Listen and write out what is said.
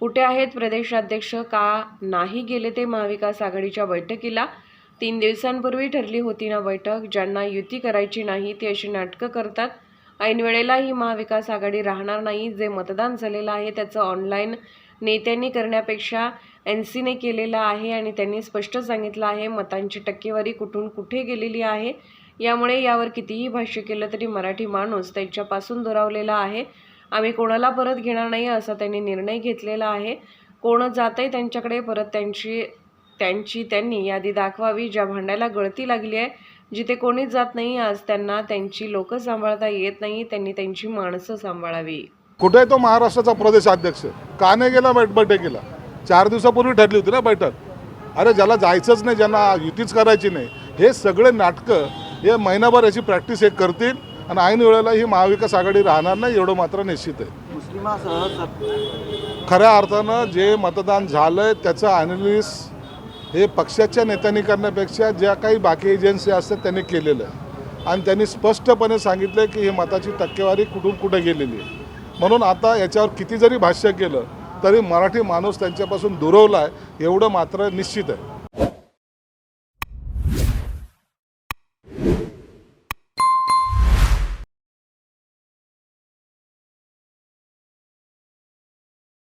कुठे आहेत? प्रदेशाध्यक्ष का नाही गेले ते महाविकास आघाडीच्या बैठकीला. तीन दिवसांपूर्वी ठरली होती ना बैठक. ज्यांना युती करायची नाही ती अशी नाटकं करतात. ऐनवेळेला ही महाविकास आघाडी राहणार नाही. जे मतदान झालेलं आहे त्याचं ऑनलाईन नेत्यांनी करण्यापेक्षा एन सीने केलेलं आहे आणि त्यांनी स्पष्ट सांगितलं आहे मतांची टक्केवारी कुठून कुठे गेलेली आहे. यामुळे यावर कितीही भाष्य केलं तरी मराठी माणूस त्यांच्यापासून दुरावलेला आहे. आम्ही कोणाला परत घेणार नाही असा त्यांनी निर्णय घेतलेला आहे. कोण जातंय त्यांच्याकडे परत त्यांची त्यांची त्यांनी यादी दाखवावी ज्या भांड्याला गळती लागली आहे. जिथे कोणीच जात नाही आज त्यांना त्यांची लोकं सांभाळता येत नाही त्यांनी त्यांची माणसं सांभाळावी. कुठे आहे तो महाराष्ट्राचा प्रदेश अध्यक्ष? का नाही गेला. बैठकीला चार दिवसापूर्वी ठरली होती ना बैठक. अरे ज्याला जायचंच नाही ज्यांना युतीच करायची नाही हे सगळे नाटकं हे महिनाभर याची प्रॅक्टिस हे करतील. आणि ऐन वेळेला ही महाविकास आघाडी राहणार नाही एवढं मात्र निश्चित आहे. खऱ्या अर्थानं जे मतदान झालं आहे त्याचं ॲनालिस हे पक्षाच्या नेत्यांनी करण्यापेक्षा ज्या काही बाकी एजन्सी असतात त्यांनी केलेलं आहे. आणि त्यांनी स्पष्टपणे सांगितलं की ही मताची टक्केवारी कुठून कुठे गेलेली आहे. म्हणून आता याच्यावर किती जरी भाष्य केलं तरी मराठी माणूस त्यांच्यापासून दुरवला आहे एवढं मात्र निश्चित आहे.